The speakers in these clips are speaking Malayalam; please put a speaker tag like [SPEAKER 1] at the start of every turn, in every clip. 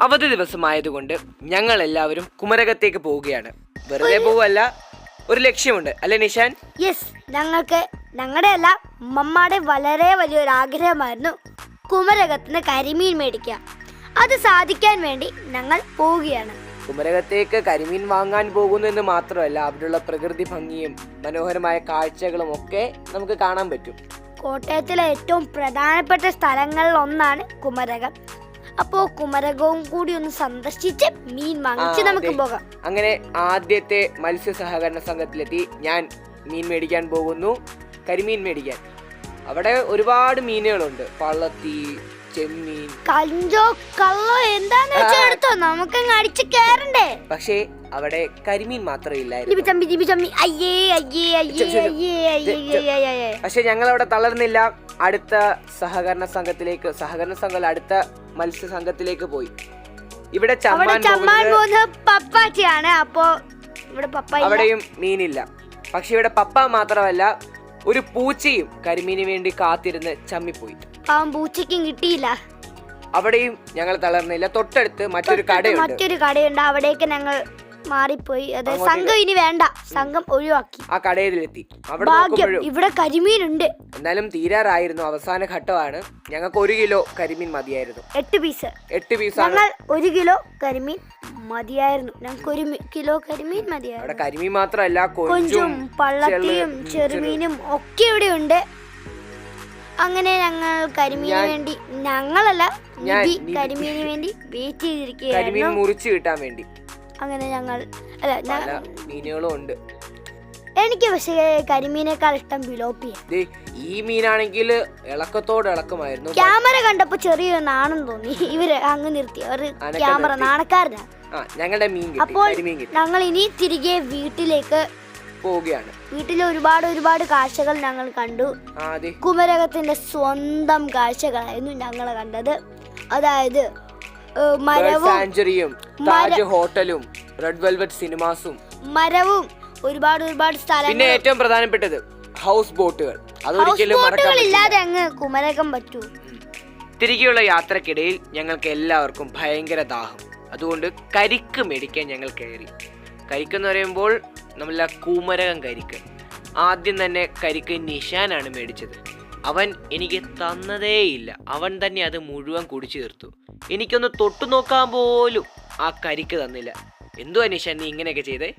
[SPEAKER 1] അവധി ദിവസമായതുകൊണ്ട് ഞങ്ങൾ എല്ലാവരും കുമരകത്തേക്ക് പോവുകയാണ്. വെറുതെ പോവല്ല ഒരു ലക്ഷ്യമുണ്ട്. അല്ലെ നിഷാൻ
[SPEAKER 2] യെസ് ഞങ്ങൾക്ക് ഞങ്ങളുടെ അല്ല വളരെ വലിയൊരു ആഗ്രഹമായിരുന്നു കുമരകത്തിന് കരിമീൻ മേടിക്കുക അത് സാധിക്കാൻ വേണ്ടി ഞങ്ങൾ പോവുകയാണ്.
[SPEAKER 1] കുമരകത്തേക്ക് കരിമീൻ വാങ്ങാൻ പോകുന്നു എന്ന് മാത്രമല്ല അവിടെയുള്ള പ്രകൃതി ഭംഗിയും മനോഹരമായ കാഴ്ചകളും ഒക്കെ നമുക്ക് കാണാൻ പറ്റും.
[SPEAKER 2] കോട്ടയത്തിലെ ഏറ്റവും പ്രധാനപ്പെട്ട സ്ഥലങ്ങളിൽ ഒന്നാണ് കുമരകം. അപ്പോ കുമരകവും കൂടി ഒന്ന് സന്ദർശിച്ച് മീൻ വാങ്ങിച്ച് നമുക്ക് പോകാം.
[SPEAKER 1] അങ്ങനെ ആദ്യത്തെ മത്സ്യ സഹകരണ സംഘത്തിലെത്തി ഞാൻ മീൻ മേടിക്കാൻ പോകുന്നു. കരിമീൻ മേടിക്കാൻ. അവിടെ ഒരുപാട് മീനുകളുണ്ട്. പള്ളത്തി ചെമ്മീൻ.
[SPEAKER 2] കഞ്ചോ കള്ളോ എന്താന്ന് വെച്ചെടുത്തോ നമുക്ക് അടിച്ചു കേറണ്ടേ?
[SPEAKER 1] പക്ഷേ അവിടെ കരിമീൻ മാത്രമേ ഇല്ലായിരുന്നു.
[SPEAKER 2] ലിബിച്ചമ്പി ലിബിച്ചമ്പി അയ്യേ അയ്യേ അയ്യേ
[SPEAKER 1] ചെ- ചെ-
[SPEAKER 2] അയ്യേ അയ്യേ
[SPEAKER 1] ചെ-
[SPEAKER 2] അയ്യേ അയ്യേ
[SPEAKER 1] പക്ഷെ ഞങ്ങൾ അവിടെ തളർന്നില്ല. അടുത്ത സഹകരണ സംഘത്തിലേക്ക് സഹകരണ സംഘം അടുത്ത മത്സ്യ സംഘത്തിലേക്ക് പോയി. ഇവിടെ
[SPEAKER 2] അവിടെ
[SPEAKER 1] ചമ്മാൻ
[SPEAKER 2] ചമ്മാൻ
[SPEAKER 1] പോകുന്നത്
[SPEAKER 2] പോകുന്നത് അപ്പോ ഇവിടെ പപ്പ ഇല്ല.
[SPEAKER 1] അവിടെയും മീനില്ല. പക്ഷെ ഇവിടെ പപ്പ മാത്രമല്ല ഒരു പൂച്ചയും കരിമീന് വേണ്ടി കാത്തിരുന്ന് ചമ്മിപ്പോയി.
[SPEAKER 2] പാവം പൂച്ചയ്ക്കും കിട്ടിയില്ല.
[SPEAKER 1] അവിടെയും ഞങ്ങൾ തളർന്നില്ല. തൊട്ടടുത്ത് മറ്റൊരു കടയുണ്ട്.
[SPEAKER 2] മറ്റൊരു കടയുണ്ട്. അവിടേക്ക് ഞങ്ങൾ മാറിപ്പോയി. അതെ. സംഘം ഇനി വേണ്ട. സംഘം ഒഴിവാക്കി.
[SPEAKER 1] ആ കടയിലെത്തി. അവിടെ
[SPEAKER 2] ഭാഗ്യം. ഇവിടെ കരിമീൻ ഉണ്ട്
[SPEAKER 1] എന്നാലും തീരാറായിരുന്നു. അവസാന ഘട്ടമാണ്. ഞങ്ങൾക്ക് ഒരു കിലോ കരിമീൻ മതിയായിരുന്നു.
[SPEAKER 2] എട്ട് പീസ്.
[SPEAKER 1] എട്ട് പീസ്
[SPEAKER 2] ഞങ്ങൾ ഒരു കിലോ കരിമീൻ മതിയായിരുന്നു. ഞങ്ങൾക്ക് ഒരു കിലോ കരിമീൻ
[SPEAKER 1] അവിടെ
[SPEAKER 2] മതിയായിരുന്നു
[SPEAKER 1] കരിമീൻ മാത്രമല്ല
[SPEAKER 2] കൊഞ്ചും പള്ളത്തിയും ചെറുമീനും ഒക്കെ ഇവിടെ ഉണ്ട് അങ്ങനെ ഞങ്ങൾ കരിമീന് വേണ്ടി ഞങ്ങളല്ല. കരിമീന് വേണ്ടി വെയിറ്റ്
[SPEAKER 1] കരിമീൻ
[SPEAKER 2] ചെയ്തിരിക്കുകയായിരുന്നു
[SPEAKER 1] മുറിച്ച് കിട്ടാൻ വേണ്ടി.
[SPEAKER 2] അങ്ങനെ ഞങ്ങൾ അല്ല ഞാൻ-
[SPEAKER 1] മീനുകളും ഉണ്ട്.
[SPEAKER 2] എനിക്ക് പക്ഷേ കരിമീനേക്കാൾ ഇഷ്ടം ബിലോപ്പിയ
[SPEAKER 1] ദേ, ഈ മീനാണെങ്കിൽ ഇളക്കത്തോട് ഇളക്കമായിരുന്നു.
[SPEAKER 2] ക്യാമറ കണ്ടപ്പോ ചെറിയൊരു നാണം തോന്നി. ഇവർ അങ്ങ് നിർത്തി. അവർ ക്യാമറ
[SPEAKER 1] നാണക്കാരനാണ് ഞങ്ങളുടെ മീൻ
[SPEAKER 2] അപ്പോൾ ഞങ്ങൾ ഇനി തിരികെ വീട്ടിലേക്ക്
[SPEAKER 1] പോവുകയാണ്.
[SPEAKER 2] വീട്ടിൽ ഒരുപാട് ഒരുപാട് കാഴ്ചകൾ ഞങ്ങൾ കണ്ടു. കുമരകത്തിന്റെ സ്വന്തം കാഴ്ചകളായിരുന്നു ഞങ്ങൾ കണ്ടത്. അതായത് മരവും
[SPEAKER 1] സാഞ്ചുറിയും താജ് ഹോട്ടലും റെഡ് വെൽവെറ്റ് സിനിമാസും.
[SPEAKER 2] മരവും ഒരുപാട് ഒരുപാട്
[SPEAKER 1] പിന്നെ ഏറ്റവും പ്രധാനപ്പെട്ടത് ഹൗസ് ബോട്ടുകൾ.
[SPEAKER 2] ഹൗസ്
[SPEAKER 1] അതൊരിക്കലും മറക്കാൻ
[SPEAKER 2] ബോട്ടുകൾ
[SPEAKER 1] പറ്റില്ല.
[SPEAKER 2] ഇല്ലാതെ അങ്ങ് കുമരകം പറ്റൂ.
[SPEAKER 1] തിരികെയുള്ള യാത്രക്കിടയിൽ ഞങ്ങൾക്ക് എല്ലാവർക്കും ഭയങ്കര ദാഹം. അതുകൊണ്ട് കരിക്ക് മേടിക്കാൻ ഞങ്ങൾ കയറി. കരിക്ക് എന്ന് പറയുമ്പോൾ നമ്മളെ കൂമരകം കരിക്ക്. ആദ്യം തന്നെ കരിക്ക് നിഷാനാണ് മേടിച്ചത്. അവൻ എനിക്ക് തന്നതേയില്ല. അവൻ തന്നെ അത് മുഴുവൻ കുടിച്ചു തീർത്തു. എനിക്കൊന്ന് തൊട്ടു നോക്കാൻ പോലും ആ കരിക്ക് തന്നില്ല. എന്തുവാ അനീഷ നീ ഇങ്ങനെയൊക്കെ ചെയ്തേ?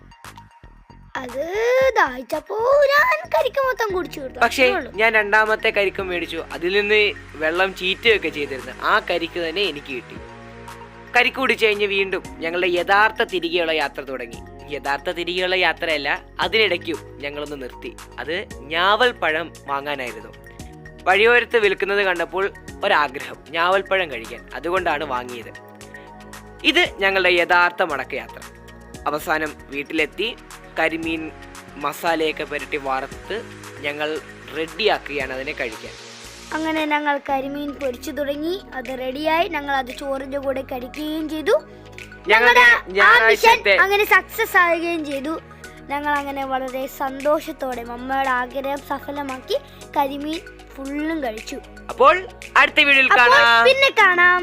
[SPEAKER 2] അത് ദാഹിച്ചപ്പോ ഞാൻ കരിക്ക് മൊത്തം കുടിച്ചു
[SPEAKER 1] പക്ഷേ ഞാൻ രണ്ടാമത്തെ കരിക്കും മേടിച്ചു. അതിൽ നിന്ന് വെള്ളം ചീറ്റുകയൊക്കെ ചെയ്തിരുന്നു. ആ കരിക്ക് തന്നെ എനിക്ക് കിട്ടി. കരിക്ക് കുടിച്ചു കഴിഞ്ഞ് വീണ്ടും ഞങ്ങളുടെ യഥാർത്ഥ തിരികെയുള്ള യാത്ര തുടങ്ങി. യഥാർത്ഥ തിരികെയുള്ള യാത്രയല്ല അതിനിടയ്ക്കും ഞങ്ങളൊന്ന് നിർത്തി. അത് ഞാവൽ പഴം വാങ്ങാനായിരുന്നു. വഴിയോരത്ത് വിൽക്കുന്നത് കണ്ടപ്പോൾ ഒരാഗ്രഹം ഞാവൽപ്പഴം കഴിക്കാൻ. അതുകൊണ്ടാണ് വാങ്ങിയത്. ഇത് ഞങ്ങളുടെ യഥാർത്ഥ മടക്കയാത്ര. അവസാനം വീട്ടിലെത്തി കരിമീൻ മസാലയൊക്കെ പുരട്ടി വറുത്ത് ഞങ്ങൾ റെഡിയാക്കുകയാണ് അതിനെ കഴിക്കാൻ.
[SPEAKER 2] അങ്ങനെ ഞങ്ങൾ കരിമീൻ പൊരിച്ചു തുടങ്ങി. അത് റെഡിയായി ഞങ്ങൾ അത് ചോറിന്റെ കൂടെ കഴിക്കുകയും ചെയ്തു.
[SPEAKER 1] ഞങ്ങളുടെ ഞായറാഴ്ചത്തെ
[SPEAKER 2] അങ്ങനെ സക്സസ് ആവുകയും ചെയ്തു. ഞങ്ങൾ അങ്ങനെ വളരെ സന്തോഷത്തോടെ മമ്മയുടെ ആഗ്രഹം സഫലമാക്കി കരിമീൻ ഫുള്ളും കഴിച്ചു.
[SPEAKER 1] അപ്പോൾ അടുത്ത വീഡിയോയിൽ കാണാം.
[SPEAKER 2] പിന്നെ കാണാം.